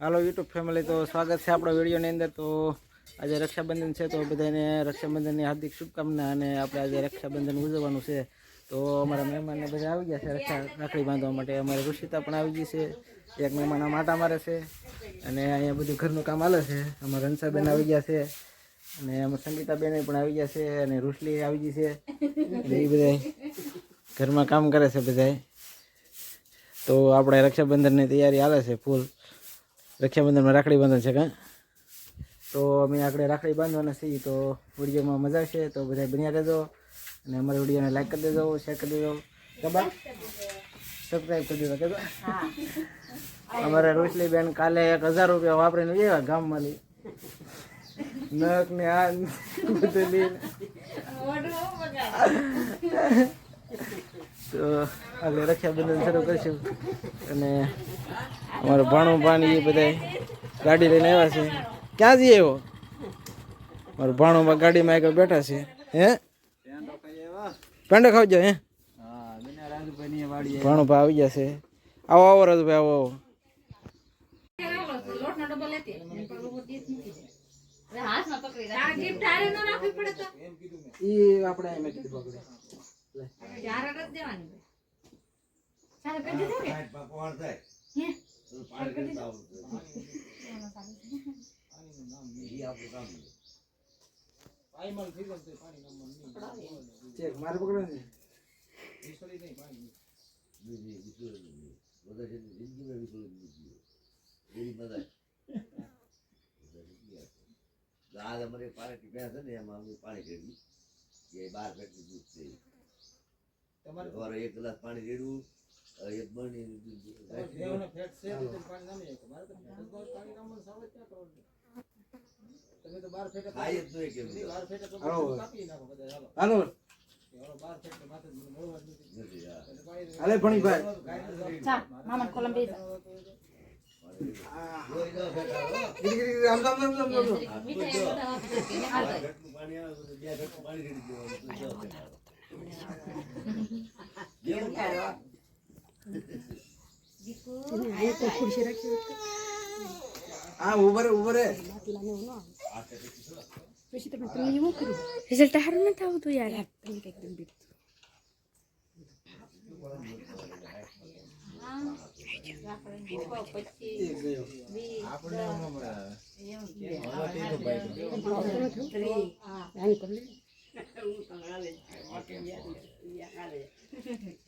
હાલો YouTube family તો સ્વાગત છે આપણા વિડીયોની અંદર. તો આજે રક્ષાબંધન છે, તો બધાને રક્ષાબંધનની હાર્દિક શુભકામના અને આપણે આજે રક્ષાબંધન ઉજવવાનું છે. તો અમારા મહેમાનને બધા આવી ગયા છે રક્ષા રાખડી બાંધવા માટે. અમારે ઋષિતા પણ આવી ગઈ છે. એક મહેમાન માટા મારે છે. અને અહીંયા બધું ઘરનું કામ હાલે છે. અમારા રંસાબેન આવી ગયા છે. અને અમારા સંગીતાબેન પણ આવી ગયા છે. અને રૂસલી આવી ગઈ છે. એ બધા ઘરમાં કામ કરે છે બધાય. તો આપણે રક્ષાબંધનની તૈયારી હાલે છે ફૂલ. રક્ષાબંધનમાં રાખડી બાંધન છે કાં તો અમે આપણે રાખડી બાંધવાના છીએ તો વિડીયોમાં મજા આવશે તો બધા બન્યા રહેજો અને અમારા વિડીયોને લાઈક કરી દેજો શેર કરી દેજો કબા સબસ્ક્રાઈબ કરી દેજો કબા અમારા રોશલી બેન કાલે એક હજાર રૂપિયા વાપરીને એવા ગામમાં લઈ. નખ ને આ બધું લઈને તો આપણે રક્ષાબંધન શરૂ કરીશું અને અમારું ભાણું ભાણી એ બધા ગાડી લઈને આવ્યા છે. ક્યાં જઈએ એવો મારું ભાણું ગાડીમાં એક બેઠા છે. હે? પેંડો ખાવજો હે? ભાણું ભાઈ આવી ગયા છે. આવો આવો રાજુભાઈ આવો આવો. ઈ આપણે મારે પકડો આજ અમારે પાણી પીપ્યા છે ને એમાં અમે પાણી રેડ્યું એ બાર ફેટનું દૂધ છે સવારે એક ગ્લાસ પાણી રેડવું. એક બરણી દૂધ ફેટ છે તો પાણી નામી શકો. મારે તો ફેટ જ બહાર પાણી નામવાનું સાવ ક્યાં કરો તમે તો બાર ફેટે ખાઈ જ નહીં કેમ? બાર ફેટે તો કાપી નાખો બધા હાલો. હાલો. નથી. હા. એટલે પાણી હાલે ભણીભાઈ हा ન ફેટાવો. ગીરી ગીરી આમ આમ આમ આમ આમ. આ કોઈ જો. આ ફેટનું પાણી આવે તો બે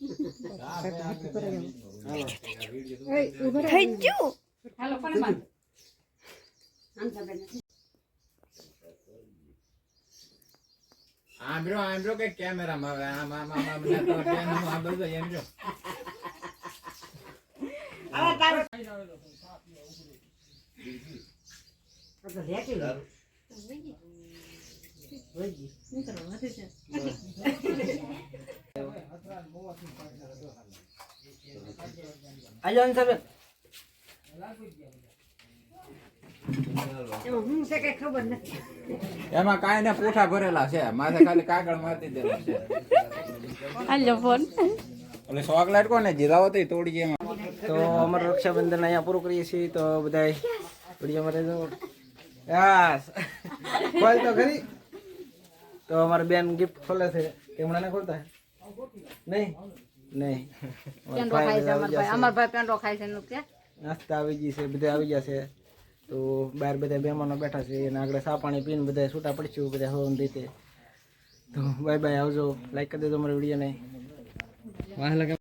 હારું નથી હાલો. થઈ ગયું આંબરો આંબરો કે કેમેરામાં હવે આમ આમ આમ આમ તો કેમ આમ આ બધું એમ જો. આજો અંસાબેન. એમાં કાંઈ ને પૂઠા ભરેલા છે. માથે ખાલી કાગળ મારી દેલા છે. Hello phone. એટલે ચોકલેટ કોને જીરાવો તો તોડી એમાં. તો અમારું રક્ષાબંધન અહીંયા પૂરું કરીએ છીએ તો બધા વિડીયોમાં રહેજો. યસ. ખોલ તો ખરી તો અમારા બેન ગિફ્ટ ખોલે છે કે ને ના ખોલતા? નહીં. નહીં. અમારા ભાઈ આવી ગયા છે. અમાર ભાઈ. પેંડો ખાય છે એનું કે? નાસ્તા આવી ગઈ છે બધા આવી ગયા છે. તો બહાર બધા મહેમાનો બેઠા છે અને આગળ ચા પાણી પીને બધા છૂટા પડશું બધા હોન રીતે. તો બાય બાય આવજો. લાઈક કરી દેજો અમારા વિડીયોને વાહ લગા